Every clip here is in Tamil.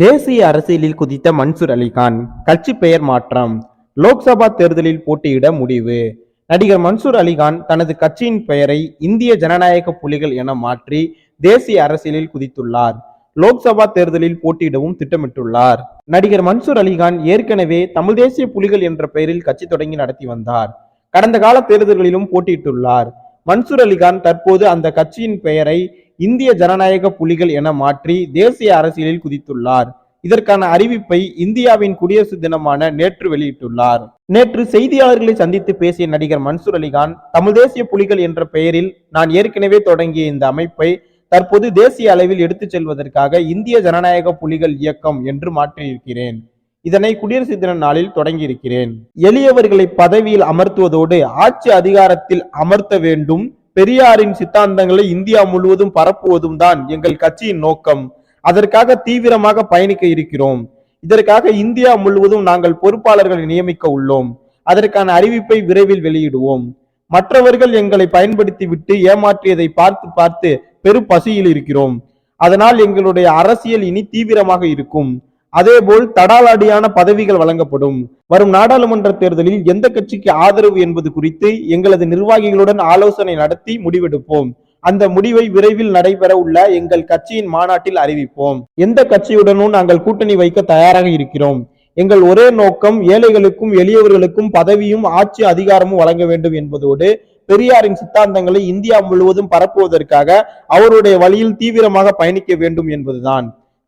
தேசிய அரசியலில் குதித்த மன்சூர் அலிகான் கட்சி பெயர் மாற்றம். லோக்சபா தேர்தலில் போட்டியிட முடிவு. நடிகர் மன்சூர் அலிகான் தனது கட்சியின் பெயரை இந்திய ஜனநாயக புலிகள் என மாற்றி தேசிய அரசியலில் குதித்துள்ளார். லோக்சபா தேர்தலில் போட்டியிடவும் திட்டமிட்டுள்ளார். நடிகர் மன்சூர் அலிகான் ஏற்கனவே தமிழ் தேசிய புலிகள் என்ற பெயரில் கட்சி தொடங்கி நடத்தி வந்தார். கடந்த கால தேர்தல்களிலும் போட்டியிட்டுள்ளார். மன்சூர் அலிகான் தற்போது அந்த கட்சியின் பெயரை இந்திய ஜனநாயக புலிகள் என மாற்றி தேசிய அரசியலில் குதித்துள்ளார். இதற்கான அறிவிப்பை இந்தியாவின் குடியரசு தினமான நேற்று வெளியிட்டுள்ளார். நேற்று செய்தியாளர்களை சந்தித்து பேசிய நடிகர் மன்சூர் அலிகான் தமிழ் தேசிய புலிகள் என்ற பெயரில் நான் ஏற்கனவே தொடங்கிய இந்த அமைப்பை தற்போது தேசிய அளவில் எடுத்துச் செல்வதற்காக இந்திய ஜனநாயக புலிகள் இயக்கம் என்று மாற்றியிருக்கிறேன். இதனை குடியரசு தின நாளில் தொடங்கியிருக்கிறேன். எளியவர்களை பதவியில் அமர்த்துவதோடு ஆட்சி அதிகாரத்தில் அமர்த்த வேண்டும். பெரியாரின் சித்தாந்தங்களை இந்தியா முழுவதும் பரப்புவதும் தான் எங்கள் கட்சியின் நோக்கம். அதற்காக தீவிரமாக பயணிக்க இருக்கிறோம். இதற்காக இந்தியா முழுவதும் நாங்கள் பொறுப்பாளர்களை நியமிக்க உள்ளோம். அதற்கான அறிவிப்பை விரைவில் வெளியிடுவோம். மற்றவர்கள் எங்களை பயன்படுத்தி விட்டு ஏமாற்றியதை பார்த்து பார்த்து பெரும் பசியில் இருக்கிறோம். அதனால் எங்களுடைய அரசியல் இனி தீவிரமாக இருக்கும். அதேபோல் தடாலடியான பதவிகள் வழங்கப்படும். வரும் நாடாளுமன்ற தேர்தலில் எந்த கட்சிக்கு ஆதரவு என்பது குறித்து எங்களது நிர்வாகிகளுடன் ஆலோசனை நடத்தி முடிவெடுப்போம். அந்த முடிவை விரைவில் நடைபெற உள்ள எங்கள் கட்சியின் மாநாட்டில் அறிவிப்போம். எந்த கட்சியுடனும் நாங்கள் கூட்டணி வைக்க தயாராக இருக்கிறோம். எங்கள் ஒரே நோக்கம் ஏழைகளுக்கும் எளியவர்களுக்கும் பதவியும் ஆட்சி அதிகாரமும் வழங்க வேண்டும் என்பதோடு பெரியாரின் சித்தாந்தங்களை இந்தியா முழுவதும் பரப்புவதற்காக அவருடைய வழியில் தீவிரமாக பயணிக்க வேண்டும் என்பதுதான்.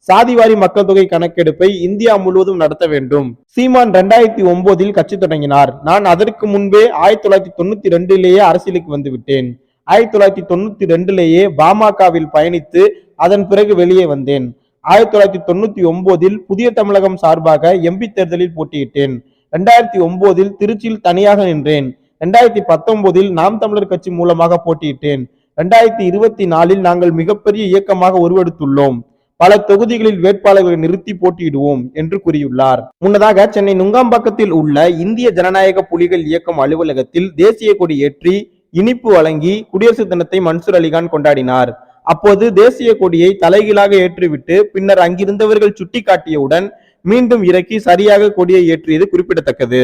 சாதிவாரி மக்கள் தொகை கணக்கெடுப்பை இந்தியா முழுவதும் நடத்த வேண்டும். சீமான் ரெண்டாயிரத்தி ஒன்பதில் கட்சி தொடங்கினார். நான் அதற்கு முன்பே ஆயிரத்தி தொள்ளாயிரத்தி தொண்ணூத்தி ரெண்டிலேயே அரசியலுக்கு வந்து விட்டேன் ஆயிரத்தி தொள்ளாயிரத்தி தொண்ணூத்தி ரெண்டுலேயே பாமகவில் பயணித்து அதன் பிறகு வெளியே வந்தேன். ஆயிரத்தி தொள்ளாயிரத்தி தொண்ணூத்தி ஒன்பதில் புதிய தமிழகம் சார்பாக எம்பி தேர்தலில் போட்டியிட்டேன். ரெண்டாயிரத்தி ஒன்பதில் திருச்சியில் தனியாக நின்றேன். ரெண்டாயிரத்தி பத்தொன்பதில் நாம் தமிழர் கட்சி மூலமாக போட்டியிட்டேன். ரெண்டாயிரத்தி இருபத்தி நாலில் நாங்கள் மிகப்பெரிய இயக்கமாக உருவெடுத்துள்ளோம். பல தொகுதிகளில் வேட்பாளர்களை நிறுத்தி போட்டியிடுவோம் என்று கூறியுள்ளார். முன்னதாக சென்னை நுங்காம்பாக்கத்தில் உள்ள இந்திய ஜனநாயக புலிகள் இயக்கம் அலுவலகத்தில் தேசிய கொடி ஏற்றி இனிப்பு வழங்கி குடியரசு தினத்தை மன்சூர் அலிகான் கொண்டாடினார். அப்போது தேசிய கொடியை தலைகீழாக ஏற்றிவிட்டு பின்னர் அங்கிருந்தவர்கள் சுட்டிக்காட்டியவுடன் மீண்டும் இறக்கி சரியாக கொடியை ஏற்றியது குறிப்பிடத்தக்கது.